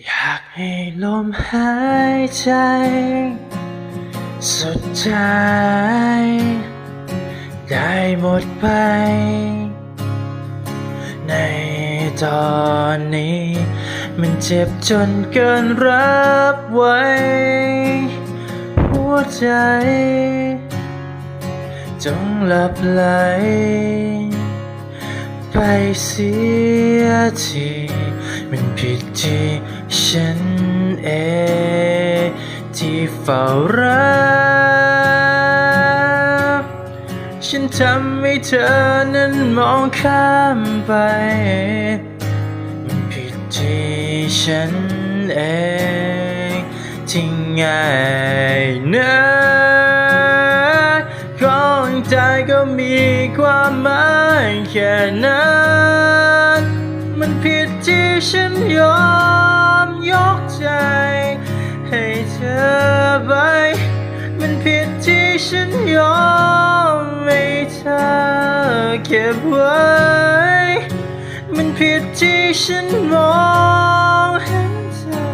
อยากให้ลมหายใจ สุดท้าย ได้หมดไป ในตอนนี้ มันเจ็บจนเกินรับไว้ หัวใจ จงหลับไหล เสียทีมันผิดที่ฉันเองที่เฝ้ารักฉันทำให้เธอนั้นมองข้ามไป มันผิดที่ฉันเองที่ง่ายนะก่อนตายก็มีความหมายแค่นั้น มันผิดที่ฉันยอมยกใจ ให้เธอไปมันผิดที่ฉันยอมให้เธอเก็บไว้ มันผิดที่ฉันมองเห็นเธอ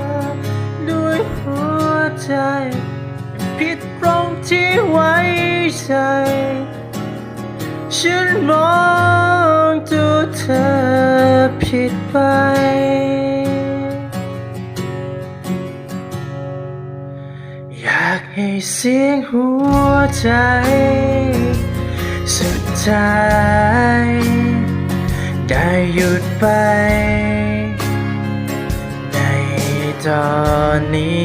ด้วยหัวใจ ผิดตรงที่ไว้ใจ ฉันมองตัวเธอผิดไป อยากให้เสียงหัวใจ สุดท้ายได้หยุดไป ในตอนนี้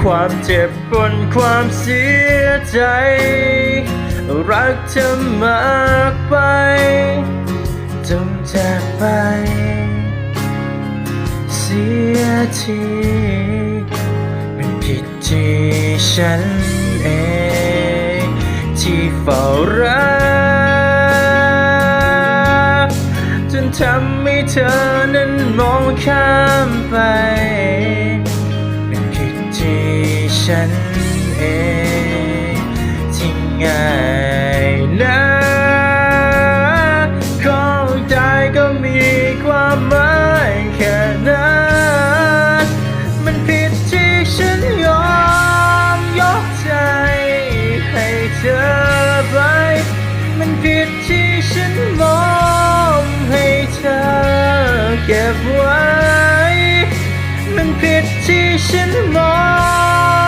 ความเจ็บบนความเสียใจ รักเธอมากไปจงจากไป เสียทีมันผิดที่ฉันเอง ที่เฝ้ารัก จนทำให้เธอนั้นมองข้ามไปเป็นผิดที่ฉันเอง ที่ง่าย ที่ฉันมอ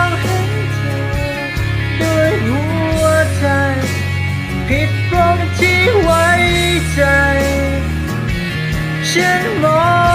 งเห็นเธอด้วยหัวใจ ผิดตรงที่ไว้ใจ ฉันมอง